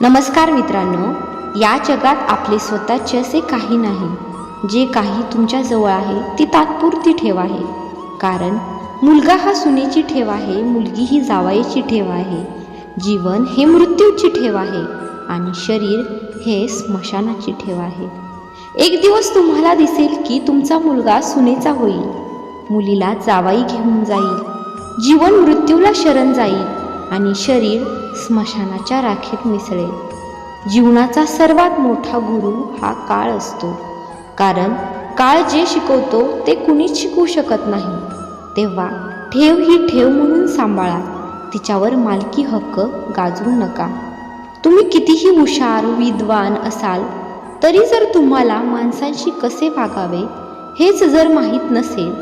नमस्कार मित्रांनो या जगात आपले स्वतःचे असे काही नाही. जे काही तुमच्याजवळ आहे ती तात्पुरती ठेव आहे. कारण मुलगा हा सुनेची ठेव आहे मुलगी ही जावाईची ठेव आहे. जीवन हे मृत्यूची ठेव आहे आणि शरीर हे स्मशानाची ठेव आहे. एक दिवस तुम्हाला दिसेल की तुमचा मुलगा सुनेचा होईल. मुलीला जावाई घेऊन जाईल. जीवन मृत्यूला शरण जाईल. आणि शरीर स्मशानाच्या राखेत मिसळेल. जीवनाचा सर्वात मोठा गुरु हा काळ असतो. कारण काळ जे शिकवतो ते कुणीच शिकवू शकत नाही. तेव्हा ठेव ही ठेव म्हणून सांभाळा. तिच्यावर मालकी हक्क गाजवू नका. तुम्ही कितीही हुशार विद्वान असाल तरी जर तुम्हाला माणसांशी कसे वागावे हेच जर माहीत नसेल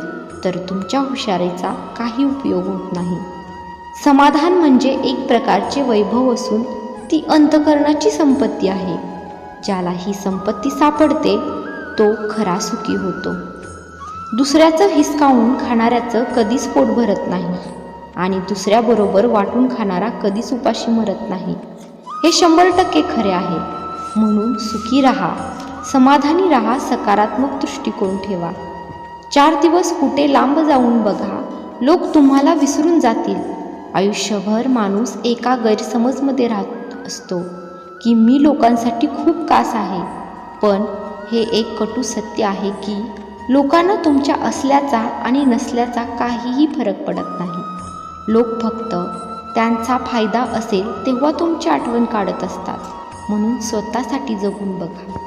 तर तुमच्या हुशारीचा काही उपयोग होत नाही. समाधान म्हणजे एक प्रकारचे वैभव असून ती अंतकरणाची संपत्ती आहे. ज्याला ही संपत्ती सापडते तो खरा सुखी होतो. दुसऱ्याचं हिसकावून खाणाऱ्याचं कधीच पोट भरत नाही आणि दुसऱ्याबरोबर वाटून खाणारा कधीच उपाशी मरत नाही. हे शंभर टक्के खरे आहे. म्हणून सुखी राहा समाधानी राहा सकारात्मक दृष्टिकोन ठेवा. चार दिवस कुठे लांब जाऊन बघा लोक तुम्हाला विसरून जातील. आयुष्यभर माणूस एका गैरसमजमध्ये राहत असतो की मी लोकांसाठी खूप कास आहे. पण हे एक कटू सत्य आहे की लोकांना तुमच्या असल्याचा आणि नसल्याचा काहीही फरक पडत नाही. लोक फक्त त्यांचा फायदा असेल तेव्हा तुमची आठवण काढत असतात. म्हणून स्वतःसाठी जगून बघा.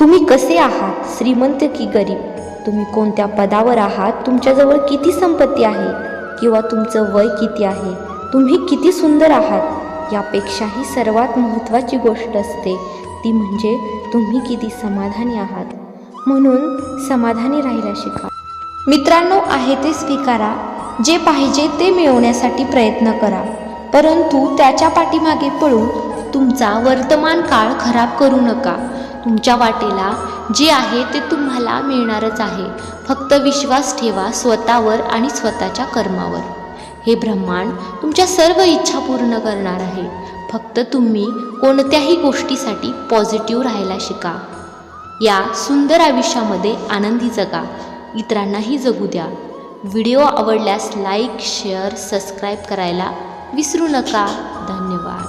तुम्ही कसे आहात? श्रीमंत की गरीब? तुम्ही कोणत्या पदावर आहात? तुमच्याजवळ किती संपत्ती आहे? किंवा तुमचं वय किती आहे? तुम्ही किती सुंदर आहात? यापेक्षाही सर्वात महत्त्वाची गोष्ट असते ती म्हणजे तुम्ही किती समाधानी आहात. म्हणून समाधानी राहायला शिका. मित्रांनो आहे ते स्वीकारा. जे पाहिजे ते मिळवण्यासाठी प्रयत्न करा. परंतु त्याच्या पाठीमागे पळून तुमचा वर्तमान काळ खराब करू नका. तुमच्या वाटेला जे आहे ते तुम्हाला मिळणारच आहे. फक्त विश्वास ठेवा स्वतःवर आणि स्वतःच्या कर्मावर. हे ब्रह्मांड तुमच्या सर्व इच्छा पूर्ण करणार आहे. फक्त तुम्ही कोणत्याही गोष्टीसाठी पॉझिटिव्ह राहायला शिका. या सुंदर आयुष्यामध्ये आनंदी जगा. इतरांनाही जगू द्या. व्हिडिओ आवडल्यास लाईक शेअर सबस्क्राईब करायला विसरू नका. धन्यवाद.